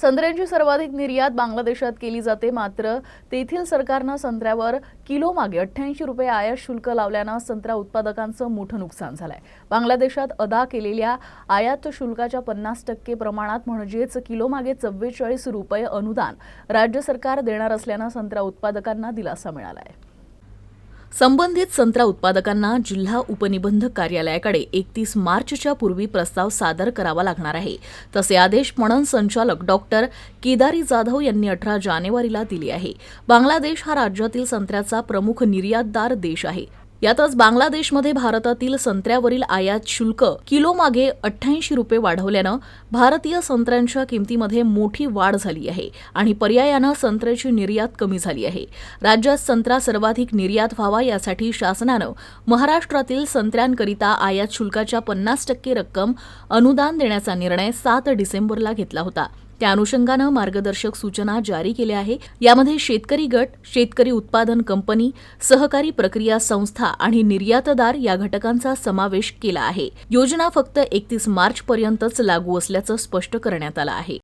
संत्र्यांची सर्वाधिक निर्यात बांगलादेशात केली जाते. मात्र तेथील सरकारनं संत्र्यावर किलो मागे अठ्ठ्याऐंशी रुपये आयात शुल्क लावल्यानं संत्रा उत्पादकांचं मोठं नुकसान झालंय. बांगलादेशात अदा केलेल्या आयात शुल्काच्या पन्नास टक्के प्रमाणात म्हणजेच किलो मागे चव्वेचाळीस रुपये अनुदान राज्य सरकार देणार असल्यानं संत्रा उत्पादकांना दिलासा मिळाला आहे संबंधित संत्रा उत्पादकांना जिल्हा उपनिबंधक कार्यालयाकडे एकतीस मार्चच्या पूर्वी प्रस्ताव सादर करावा लागणार आहे. तसे आदेश पणन संचालक डॉक्टर केदारी जाधव यांनी अठरा जानेवारीला दिले आहे. बांगलादेश हा राज्यातील संत्र्याचा प्रमुख निर्यातदार देश आहे. यातच बांगलादेशमध्ये भारतातील संत्र्यावरील आयात शुल्क किलो मागे अठ्ठ्याऐंशी रुपये वाढवल्यानं भारतीय संत्र्यांच्या किमतीमध्ये मोठी वाढ झाली आहे आणि पर्यायानं संत्र्याची निर्यात कमी झाली आहे. राज्यात संत्रा सर्वाधिक निर्यात व्हावा यासाठी शासनानं महाराष्ट्रातील संत्र्यांकरिता आयात शुल्काच्या पन्नास टक्के रक्कम अनुदान देण्याचा निर्णय सात डिसेंबरला घेतला होता. त्या अनुषंगानं मार्गदर्शक सूचना जारी केल्या आहे. यामध्ये शेतकरी गट शेतकरी उत्पादन कंपनी सहकारी प्रक्रिया संस्था आणि निर्यातदार या घटकांचा समावेश केला आहे. योजना फक्त एकतीस मार्च पर्यंतच लागू असल्याचं स्पष्ट करण्यात आलं आहे.